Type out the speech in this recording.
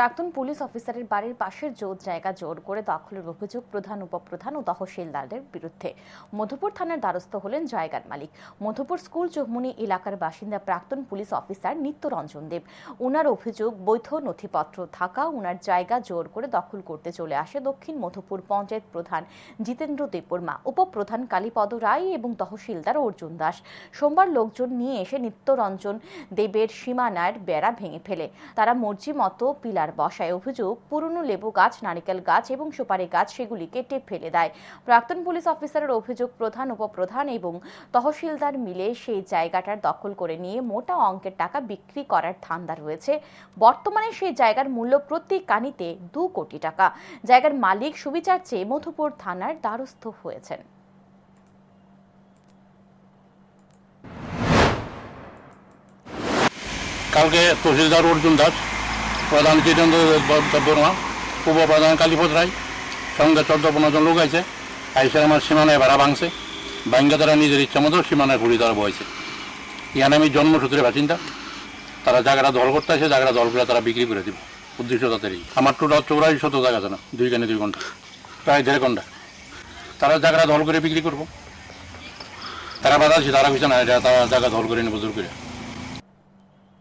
প্রাক্তন পুলিশ অফিসারের বাড়ির পাশের জোর জায়গা জোর করে দখলের অভিযোগ প্রধান, উপপ্রধান ও তহসিলদারদের বিরুদ্ধে। মধুপুর থানার দ্বারস্থ হলেন জায়গার মালিক। মধুপুর স্কুল চৌমুনি এলাকার বাসিন্দা প্রাক্তন পুলিশ অফিসার নিত্যরঞ্জন দেব। ওনার অভিযোগ, বৈধ নথিপত্র থাকা ওনার জায়গা জোর করে দখল করতে চলে আসে দক্ষিণ মধুপুর পঞ্চায়েত প্রধান জিতেন্দ্র দেববর্মা, উপপ্রধান কালীপদ রায় এবং তহসিলদার অর্জুন দাস। সোমবার লোকজন নিয়ে এসে নিত্যরঞ্জন দেবের সীমানার বেড়া ভেঙে ফেলে। তারা মর্জি মতো পিলার বসায় অভিযোগ, পুরনো লেবু গাছ, নারিকেল গাছ এবং সুপারি গাছ সেগুলি কেটে ফেলে দেয়। প্রাক্তন পুলিশ অফিসারের অভিযোগ, প্রধান, উপপ্রধান এবং তহসিলদার মিলে সেই জায়গাটার দখল করে নিয়ে মোটা অঙ্কের টাকা বিক্রি করার ধান্দা রয়েছে। বর্তমানে সেই জায়গার মূল্য প্রতি কানিতে দু কোটি টাকা। জায়গার মালিক সুবিচার চেয়ে মধুপুর থানার দ্বারস্থ হয়েছেন। কালকে তহসিলদার অর্জুন দাস প্রধান জিতেন্দ্র বর্মা উপপ্রধান কালীপদ রায় সঙ্গে চোদ্দ পনেরো জন লোক আছে আইসে আমার সীমানায় ভাড়া ভাঙছে ভাঙ্গা তারা নিজের ইচ্ছা মতো সীমানায় ঘুরি তারা বয়েছে এখানে আমি জন্মসূত্রে বাসিন্দা তারা জায়গাটা দল করতে আসে জায়গাটা দল করে তারা বিক্রি করে দিব, উদ্দেশ্য তাদেরই আমার টোটাল চৌরাশি শত জায়গা আছে না দুই কানে দুই ঘণ্টা প্রায় দেড় ঘণ্টা তারা জায়গাটা দল করে বিক্রি করব তারা বাধা আছে তারা কিছু না তারা জায়গা দল করে নেব জোর করে